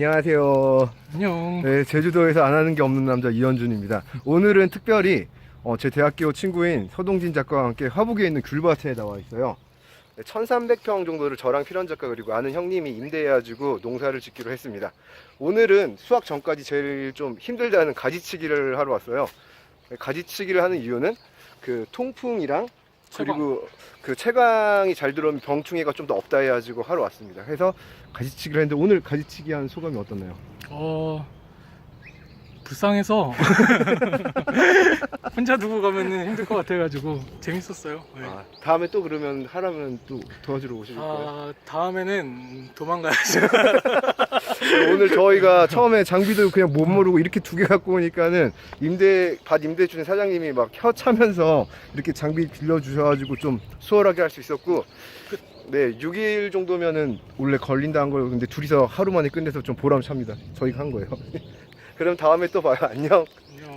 안녕하세요. 안녕. 네, 제주도에서 안 하는 게 없는 남자 이현준입니다. 오늘은 특별히 어, 제 대학교 친구인 서동진 작가와 함께 화북에 있는 귤밭에 나와 있어요. 네, 1300평 정도를 저랑 필원 작가 그리고 아는 형님이 임대해가지고 농사를 짓기로 했습니다. 오늘은 수학 전까지 제일 좀 힘들다는 가지치기를 하러 왔어요. 네, 가지치기를 하는 이유는 그 통풍이랑 그리고 그 채광이 잘 들어오면 병충해가 좀 더 없다 해가지고 하러 왔습니다. 그래서 가지치기를 했는데 오늘 가지치기 한 소감이 어떻나요? 어 불쌍해서 혼자 두고 가면은 힘들 것 같아가지고 재밌었어요. 네. 아, 다음에 또 그러면 하라면 또 도와주러 오실 거예요? 아 다음에는 도망가야죠. 오늘 저희가 처음에 장비도 그냥 못 모르고 이렇게 두 개 갖고 오니까는 임대 밭 임대 주는 사장님이 막 혀차면서 이렇게 장비 빌려 주셔가지고 좀 수월하게 할 수 있었고 네 6일 정도면은 원래 걸린다 한 걸 근데 둘이서 하루 만에 끝내서 좀 보람찹니다. 저희가 한 거예요. 그럼 다음에 또 봐요. 안녕. 안녕.